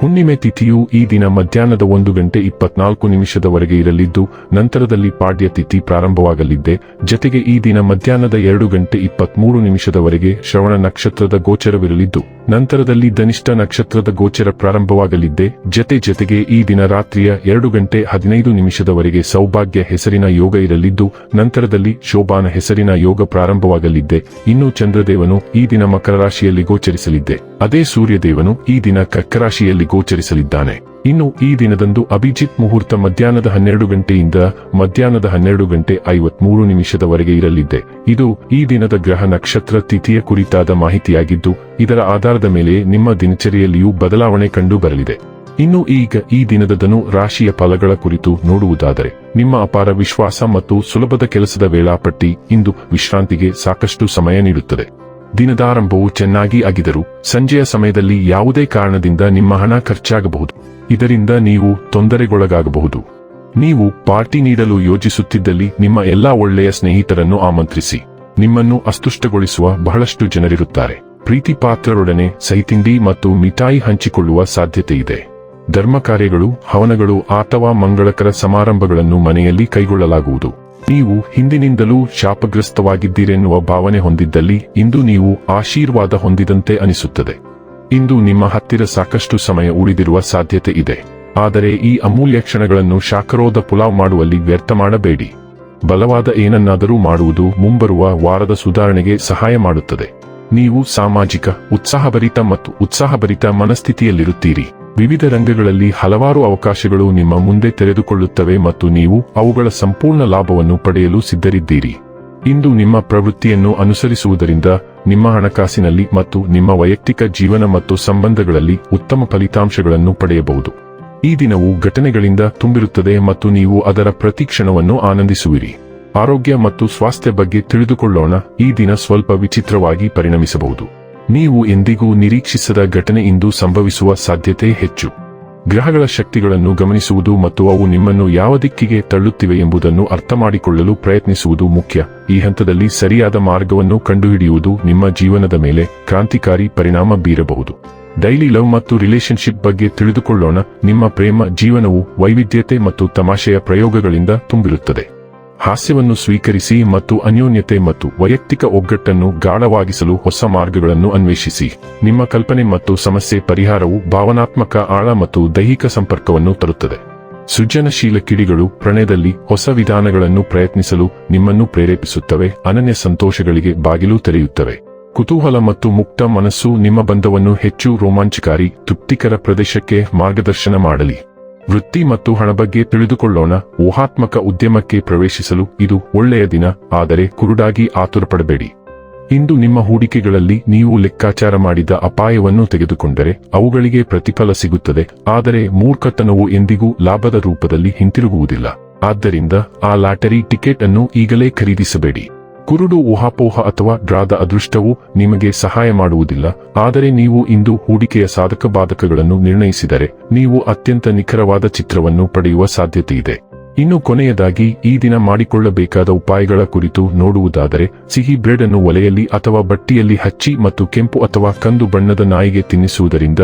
ಹುಣ್ಣಿಮೆ ತಿಥಿಯು ಈ ದಿನ ಮಧ್ಯಾಹ್ನದ ಒಂದು ಗಂಟೆ ಇಪ್ಪತ್ನಾಲ್ಕು ನಿಮಿಷದವರೆಗೆ ಇರಲಿದ್ದು, ನಂತರದಲ್ಲಿ ಪಾಡ್ಯ ತಿಥಿ ಪ್ರಾರಂಭವಾಗಲಿದ್ದೆ. ಜತೆಗೆ ಈ ದಿನ ಮಧ್ಯಾಹ್ನದ ಎರಡು ಗಂಟೆ ಇಪ್ಪತ್ಮೂರು ನಿಮಿಷದವರೆಗೆ ಶ್ರವಣ ನಕ್ಷತ್ರದ ಗೋಚರವಿರಲಿದ್ದು, ನಂತರದಲ್ಲಿ ಧನಿಷ್ಠ ನಕ್ಷತ್ರದ ಗೋಚರ ಪ್ರಾರಂಭವಾಗಲಿದ್ದೆ. ಜತೆ ಜತೆಗೆ ಈ ದಿನ ರಾತ್ರಿಯ ಎರಡು ಗಂಟೆ ಹದಿನೈದು ನಿಮಿಷದವರೆಗೆ ಸೌಭಾಗ್ಯ ಹೆಸರಿನ ಯೋಗ ಇರಲಿದ್ದು, ನಂತರದಲ್ಲಿ ಶೋಭಾನ ಹೆಸರಿನ ಯೋಗ ಪ್ರಾರಂಭವಾಗಲಿದ್ದೆ. ಇನ್ನು ಚಂದ್ರದೇವನು ಈ ದಿನ ಮಕರ ರಾಶಿಯಲ್ಲಿ ಗೋಚರಿಸಲಿದ್ದೆ. ಅದೇ ಸೂರ್ಯದೇವನು ಈ ದಿನ ಕರ್ಕ ರಾಶಿಯಲ್ಲಿ ಗೋಚರಿಸಲಿದ್ದಾನೆ. ಇನ್ನು ಈ ದಿನದಂದು ಅಭಿಜಿತ್ ಮುಹೂರ್ತ ಮಧ್ಯಾಹ್ನದ ಹನ್ನೆರಡು ಗಂಟೆಯಿಂದ ಮಧ್ಯಾಹ್ನದ ಹನ್ನೆರಡು ಗಂಟೆ ಐವತ್ಮೂರು ನಿಮಿಷದವರೆಗೆ ಇರಲಿದೆ. ಇದು ಈ ದಿನದ ಗ್ರಹ ನಕ್ಷತ್ರ ತಿಥಿಯ ಕುರಿತಾದ ಮಾಹಿತಿಯಾಗಿದ್ದು, ಇದರ ಆಧಾರದ ಮೇಲೆ ನಿಮ್ಮ ದಿನಚರಿಯಲ್ಲಿಯೂ ಬದಲಾವಣೆ ಕಂಡು ಬರಲಿದೆ ಇನ್ನು ಈಗ ಈ ದಿನದ ಧನು ರಾಶಿಯ ಫಲಗಳ ಕುರಿತು ನೋಡುವುದಾದರೆ, ನಿಮ್ಮ ಅಪಾರ ವಿಶ್ವಾಸ ಮತ್ತು ಸುಲಭದ ಕೆಲಸದ ವೇಳಾಪಟ್ಟಿ ಇಂದು ವಿಶ್ರಾಂತಿಗೆ ಸಾಕಷ್ಟು ಸಮಯ ನೀಡುತ್ತದೆ. ದಿನದಾರಂಭವು ಚೆನ್ನಾಗಿ ಆಗಿದರೂ, ಸಂಜೆಯ ಸಮಯದಲ್ಲಿ ಯಾವುದೇ ಕಾರಣದಿಂದ ನಿಮ್ಮ ಹಣ ಖರ್ಚಾಗಬಹುದು. ಇದರಿಂದ ನೀವು ತೊಂದರೆಗೊಳಗಾಗಬಹುದು. ನೀವು ಪಾರ್ಟಿ ನೀಡಲು ಯೋಜಿಸುತ್ತಿದ್ದಲ್ಲಿ ನಿಮ್ಮ ಎಲ್ಲಾ ಒಳ್ಳೆಯ ಸ್ನೇಹಿತರನ್ನು ಆಮಂತ್ರಿಸಿ. ನಿಮ್ಮನ್ನು ಅಸ್ತುಷ್ಟಗೊಳಿಸುವ ಬಹಳಷ್ಟು ಜನರಿರುತ್ತಾರೆ. ಪ್ರೀತಿಪಾತ್ರರೊಡನೆ ಸಹಿತಿಂಡಿ ಮತ್ತು ಮಿಠಾಯಿ ಹಂಚಿಕೊಳ್ಳುವ ಸಾಧ್ಯತೆ ಇದೆ ಧರ್ಮ ಕಾರ್ಯಗಳು ಹವನಗಳು ಅಥವಾ ಮಂಗಳಕರ ಸಮಾರಂಭಗಳನ್ನು ಮನೆಯಲ್ಲಿ ಕೈಗೊಳ್ಳಲಾಗುವುದು. ನೀವು ಹಿಂದಿನಿಂದಲೂ ಶಾಪಗ್ರಸ್ತವಾಗಿದ್ದೀರೆನ್ನುವ ಭಾವನೆ ಹೊಂದಿದ್ದಲ್ಲಿ ಇಂದು ನೀವು ಆಶೀರ್ವಾದ ಹೊಂದಿದಂತೆ ಅನಿಸುತ್ತದೆ. ಇಂದು ನಿಮ್ಮ ಹತ್ತಿರ ಸಾಕಷ್ಟು ಸಮಯ ಉಳಿದಿರುವ ಸಾಧ್ಯತೆ ಇದೆ. ಆದರೆ ಈ ಅಮೂಲ್ಯ ಕ್ಷಣಗಳನ್ನು ಶಾಖರೋಧ ಪುಲಾವ್ ಮಾಡುವಲ್ಲಿ ವ್ಯರ್ಥ ಮಾಡಬೇಡಿ. ಬಲವಾದ ಏನನ್ನಾದರೂ ಮಾಡುವುದು ಮುಂಬರುವ ವಾರದ ಸುಧಾರಣೆಗೆ ಸಹಾಯ ಮಾಡುತ್ತದೆ. ನೀವು ಸಾಮಾಜಿಕ, ಉತ್ಸಾಹಭರಿತ ಮತ್ತು ಉತ್ಸಾಹಭರಿತ ಮನಸ್ಥಿತಿಯಲ್ಲಿರುತ್ತೀರಿ. ವಿವಿಧ ರಂಗಗಳಲ್ಲಿ ಹಲವಾರು ಅವಕಾಶಗಳು ನಿಮ್ಮ ಮುಂದೆ ತೆರೆದುಕೊಳ್ಳುತ್ತವೆ ಮತ್ತು ನೀವು ಅವುಗಳ ಸಂಪೂರ್ಣ ಲಾಭವನ್ನು ಪಡೆಯಲು ಸಿದ್ಧರಿದ್ದೀರಿ. ಇಂದು ನಿಮ್ಮ ಪ್ರವೃತ್ತಿಯನ್ನು ಅನುಸರಿಸುವುದರಿಂದ ನಿಮ್ಮ ಹಣಕಾಸಿನಲ್ಲಿ ಮತ್ತು ನಿಮ್ಮ ವೈಯಕ್ತಿಕ ಜೀವನ ಮತ್ತು ಸಂಬಂಧಗಳಲ್ಲಿ ಉತ್ತಮ ಫಲಿತಾಂಶಗಳನ್ನು ಪಡೆಯಬಹುದು. ಈ ದಿನವು ಘಟನೆಗಳಿಂದ ತುಂಬಿರುತ್ತದೆ ಮತ್ತು ನೀವು ಅದರ ಪ್ರತಿಕ್ಷಣವನ್ನು ಆನಂದಿಸುವಿರಿ. ಆರೋಗ್ಯ ಮತ್ತು ಸ್ವಾಸ್ಥ್ಯ ಬಗ್ಗೆ ತಿಳಿದುಕೊಳ್ಳೋಣ, ಈ ದಿನ ಸ್ವಲ್ಪ ವಿಚಿತ್ರವಾಗಿ ಪರಿಣಮಿಸಬಹುದು. ನೀವು ಎಂದಿಗೂ ನಿರೀಕ್ಷಿಸದ ಘಟನೆ ಇಂದು ಸಂಭವಿಸುವ ಸಾಧ್ಯತೆ ಹೆಚ್ಚು. ಗ್ರಹಗಳ ಶಕ್ತಿಗಳನ್ನು ಗಮನಿಸುವುದು ಮತ್ತು ಅವು ನಿಮ್ಮನ್ನು ಯಾವ ದಿಕ್ಕಿಗೆ ತಳ್ಳುತ್ತಿವೆ ಎಂಬುದನ್ನು ಅರ್ಥಮಾಡಿಕೊಳ್ಳಲು ಪ್ರಯತ್ನಿಸುವುದು ಮುಖ್ಯ. ಈ ಹಂತದಲ್ಲಿ ಸರಿಯಾದ ಮಾರ್ಗವನ್ನು ಕಂಡುಹಿಡಿಯುವುದು ನಿಮ್ಮ ಜೀವನದ ಮೇಲೆ ಕ್ರಾಂತಿಕಾರಿ ಪರಿಣಾಮ ಬೀರಬಹುದು. ಡೈಲಿ ಲವ್ ಮತ್ತು ರಿಲೇಶನ್ಶಿಪ್ ಬಗ್ಗೆ ತಿಳಿದುಕೊಳ್ಳೋಣ. ನಿಮ್ಮ ಪ್ರೇಮ, ಜೀವನವು ವೈವಿಧ್ಯತೆ ಮತ್ತು ತಮಾಷೆಯ ಪ್ರಯೋಗಗಳಿಂದ ತುಂಬಿರುತ್ತದೆ. ಹಾಸ್ಯವನ್ನು ಸ್ವೀಕರಿಸಿ ಮತ್ತು ಅನ್ಯೋನ್ಯತೆ ಮತ್ತು ವೈಯಕ್ತಿಕ ಒಗ್ಗಟ್ಟನ್ನು ಗಾಢವಾಗಿಸಲು ಹೊಸ ಮಾರ್ಗಗಳನ್ನು ಅನ್ವೇಷಿಸಿ. ನಿಮ್ಮ ಕಲ್ಪನೆ ಮತ್ತು ಸಮಸ್ಯೆ ಪರಿಹಾರವು ಭಾವನಾತ್ಮಕ ಆಳ ಮತ್ತು ದೈಹಿಕ ಸಂಪರ್ಕವನ್ನು ತರುತ್ತದೆ. ಸೃಜನಶೀಲ ಕಿಡಿಗಳು ಪ್ರಣಯದಲ್ಲಿ ಹೊಸ ವಿಧಾನಗಳನ್ನು ಪ್ರಯತ್ನಿಸಲು ನಿಮ್ಮನ್ನು ಪ್ರೇರೇಪಿಸುತ್ತವೆ, ಅನನ್ಯ ಸಂತೋಷಗಳಿಗೆ ಬಾಗಿಲು ತೆರೆಯುತ್ತವೆ. ಕುತೂಹಲ ಮತ್ತು ಮುಕ್ತ ಮನಸ್ಸು ನಿಮ್ಮ ಬಂಧವನ್ನು ಹೆಚ್ಚು ರೋಮಾಂಚಕಾರಿ, ತೃಪ್ತಿಕರ ಪ್ರದೇಶಕ್ಕೆ ಮಾರ್ಗದರ್ಶನ ಮಾಡಲಿ. ವೃತ್ತಿ ಮತ್ತು ಹಣ ಬಗ್ಗೆ ತಿಳಿದುಕೊಳ್ಳೋಣ. ಊಹಾತ್ಮಕ ಉದ್ಯಮಕ್ಕೆ ಪ್ರವೇಶಿಸಲು ಇದು ಒಳ್ಳೆಯ ದಿನ, ಆದರೆ ಕುರುಡಾಗಿ ಆತುರಪಡಬೇಡಿ. ಇಂದು ನಿಮ್ಮ ಹೂಡಿಕೆಗಳಲ್ಲಿ ನೀವು ಲೆಕ್ಕಾಚಾರ ಮಾಡಿದ ಅಪಾಯವನ್ನು ತೆಗೆದುಕೊಂಡರೆ ಅವುಗಳಿಗೆ ಪ್ರತಿಫಲ ಸಿಗುತ್ತದೆ, ಆದರೆ ಮೂರ್ಖತನವು ಎಂದಿಗೂ ಲಾಭದ ರೂಪದಲ್ಲಿ ಹಿಂತಿರುಗುವುದಿಲ್ಲ. ಆದ್ದರಿಂದ ಆ ಲಾಟರಿ ಟಿಕೆಟ್ ಅನ್ನು ಈಗಲೇ ಖರೀದಿಸಬೇಡಿ. ಕುರುಡು ಊಹಾಪೋಹ ಅಥವಾ ಡ್ರಾದ ಅದೃಷ್ಟವು ನಿಮಗೆ ಸಹಾಯ ಮಾಡುವುದಿಲ್ಲ, ಆದರೆ ನೀವು ಇಂದು ಹೂಡಿಕೆಯ ಸಾಧಕ ಬಾಧಕಗಳನ್ನು ನಿರ್ಣಯಿಸಿದರೆ ನೀವು ಅತ್ಯಂತ ನಿಖರವಾದ ಚಿತ್ರವನ್ನು ಪಡೆಯುವ ಸಾಧ್ಯತೆಯಿದೆ. ಇನ್ನು ಕೊನೆಯದಾಗಿ, ಈ ದಿನ ಮಾಡಿಕೊಳ್ಳಬೇಕಾದ ಉಪಾಯಗಳ ಕುರಿತು ನೋಡುವುದಾದರೆ, ಸಿಹಿ ಬ್ರೆಡ್ ಅನ್ನು ಒಲೆಯಲ್ಲಿ ಅಥವಾ ಬಟ್ಟಿಯಲ್ಲಿ ಹಚ್ಚಿ ಮತ್ತು ಕೆಂಪು ಅಥವಾ ಕಂದು ಬಣ್ಣದ ನಾಯಿಗೆ ತಿನ್ನಿಸುವುದರಿಂದ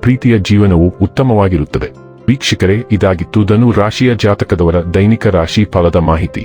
ಪ್ರೀತಿಯ ಜೀವನವು ಉತ್ತಮವಾಗಿರುತ್ತದೆ. ವೀಕ್ಷಕರೇ, ಇದಾಗಿತ್ತು ಧನು ರಾಶಿಯ ಜಾತಕದವರ ದೈನಿಕ ರಾಶಿ ಫಲದ ಮಾಹಿತಿ.